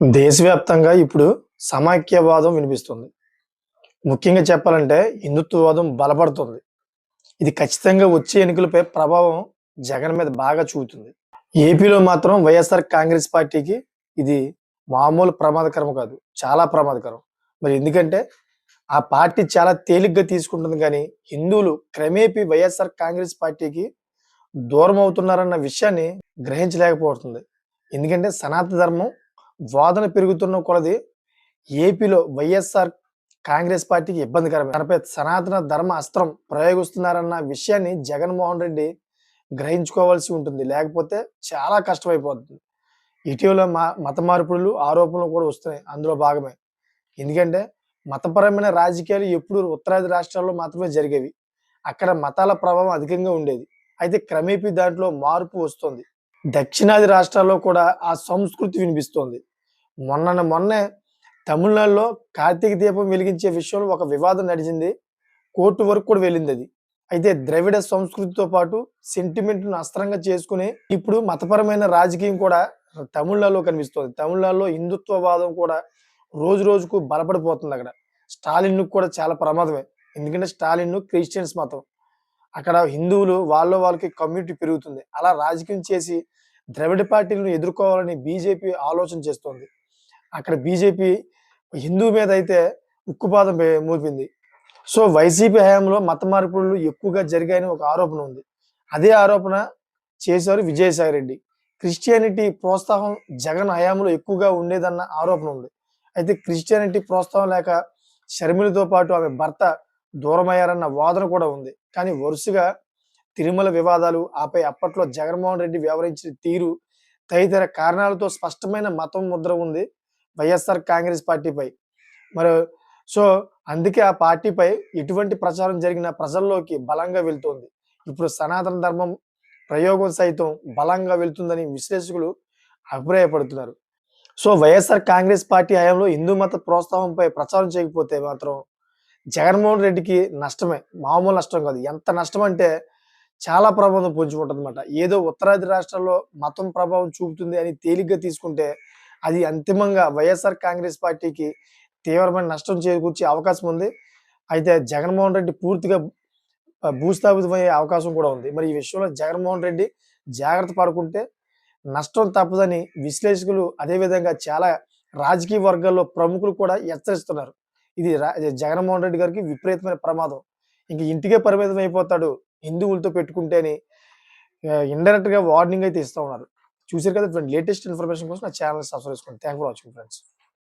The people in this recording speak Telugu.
దేశవ్యాప్తంగా ఇప్పుడు సమాఖ్యవాదం వినిపిస్తుంది. ముఖ్యంగా చెప్పాలంటే హిందుత్వవాదం బలపడుతుంది. ఇది ఖచ్చితంగా వచ్చే ఎన్నికలపై ప్రభావం జగన్ మీద బాగా చూపుతుంది. ఏపీలో మాత్రం వైఎస్ఆర్ కాంగ్రెస్ పార్టీకి ఇది మామూలు ప్రమాదకరం కాదు. చాలా ప్రమాదకరం. మరి ఎందుకంటే ఆ పార్టీ చాలా తేలిగ్గా తీసుకుంటుంది కానీ హిందువులు క్రమేపీ వైఎస్ఆర్ కాంగ్రెస్ పార్టీకి దూరం అవుతున్నారన్న విషయాన్ని గ్రహించలేకపోతుంది. ఎందుకంటే సనాతన ధర్మం వాదన పెరుగుతున్న కొలది ఏపీలో వైఎస్ఆర్ కాంగ్రెస్ పార్టీకి ఇబ్బందికరమే. తనపై సనాతన ధర్మ అస్త్రం ప్రయోగిస్తున్నారన్న విషయాన్ని జగన్మోహన్ రెడ్డి గ్రహించుకోవాల్సి ఉంటుంది. లేకపోతే చాలా కష్టమైపోతుంది. ఇటీవల మత మార్పులు ఆరోపణలు కూడా వస్తున్నాయి. అందులో భాగమే. ఎందుకంటే మతపరమైన రాజకీయాలు ఎప్పుడు ఉత్తరాది రాష్ట్రాల్లో మాత్రమే జరిగేవి. అక్కడ మతాల ప్రభావం అధికంగా ఉండేది. అయితే క్రమేపీ దాంట్లో మార్పు వస్తుంది. దక్షిణాది రాష్ట్రాల్లో కూడా ఆ సంస్కృతి వినిపిస్తోంది. మొన్న మొన్నే తమిళనాడులో కార్తీక దీపం వెలిగించే విషయంలో ఒక వివాదం నడిచింది. కోర్టు వరకు కూడా వెళ్ళింది అది. అయితే ద్రవిడ సంస్కృతితో పాటు సెంటిమెంట్ను అస్త్రంగా చేసుకుని ఇప్పుడు మతపరమైన రాజకీయం కూడా తమిళనాడులో కనిపిస్తుంది. తమిళనాడులో హిందుత్వవాదం కూడా రోజు రోజుకు బలపడిపోతుంది అక్కడ. స్టాలిన్ కూడా చాలా ప్రమాదమే. ఎందుకంటే స్టాలిన్ క్రిస్టియన్స్ మతం. అక్కడ హిందువులు వాళ్ళ వాళ్ళకి కమ్యూనిటీ పెరుగుతుంది. అలా రాజకీయం చేసి ద్రవిడ పార్టీలను ఎదుర్కోవాలని బీజేపీ ఆలోచన చేస్తోంది. అక్కడ బీజేపీ హిందూ మీద అయితే ఉక్కుపాదం మూపింది మోపింది. సో వైసీపీ హయాంలో మత మార్పులు ఎక్కువగా జరిగాయని ఒక ఆరోపణ ఉంది. అదే ఆరోపణ చేశారు విజయసాయి రెడ్డి. క్రిస్టియానిటీ ప్రోత్సాహం జగన్ హయాంలో ఎక్కువగా ఉండేదన్న ఆరోపణ ఉంది. అయితే క్రిస్టియానిటీ ప్రోత్సాహం లేక షర్మిలతో పాటు ఆమె భర్త దూరమయ్యారన్న వాదన కూడా ఉంది. కానీ వరుసగా తిరుమల వివాదాలు ఆపై అప్పట్లో జగన్మోహన్ రెడ్డి వ్యవహరించిన తీరు తదితర కారణాలతో స్పష్టమైన మతం ముద్ర ఉంది. వైఎస్ఆర్ కాంగ్రెస్ పార్టీపై. మరి సో అందుకే ఆ పార్టీపై ఎటువంటి ప్రచారం జరిగిన ప్రజల్లోకి బలంగా వెళ్తోంది. ఇప్పుడు సనాతన ధర్మం ప్రయోగం సైతం బలంగా వెళ్తుందని విశ్లేషకులు అభిప్రాయపడుతున్నారు. సో వైఎస్ఆర్ కాంగ్రెస్ పార్టీ హయాంలో హిందూ మత ప్రోత్సాహంపై ప్రచారం చేయకపోతే మాత్రం జగన్మోహన్ రెడ్డికి నష్టమే. మామూలు నష్టం కాదు. ఎంత నష్టం అంటే చాలా ప్రభావం పొంచుకుంటుంది అనమాట ఏదో ఉత్తరాది రాష్ట్రాల్లో మతం ప్రభావం చూపుతుంది అని తేలిగ్గా తీసుకుంటే అది అంతిమంగా వైఎస్ఆర్ కాంగ్రెస్ పార్టీకి తీవ్రమైన నష్టం చేకూర్చే అవకాశం ఉంది. అయితే జగన్మోహన్ రెడ్డి పూర్తిగా భూస్థాపితమయ్యే అవకాశం కూడా ఉంది. మరి ఈ విషయంలో జగన్మోహన్ రెడ్డి జాగ్రత్త పడుకుంటే నష్టం తప్పదని విశ్లేషకులు అదేవిధంగా చాలా రాజకీయ వర్గాల్లో ప్రముఖులు కూడా హెచ్చరిస్తున్నారు. ఇది జగన్మోహన్ రెడ్డి గారికి విపరీతమైన ప్రమాదం. ఇంక ఇంటికే పరిమితం అయిపోతాడు హిందువులతో పెట్టుకుంటేని ఇండైరెక్ట్ వార్నింగ్ అయితే ఇస్తూ ఉన్నారు. చూసారు కదా ఫ్రెండ్ లేటెస్ట్ ఇన్ఫర్మేషన్ కోసం నా ఛానల్ సబ్స్క్రైబ్ చేసుకోండి. Thank for watching friends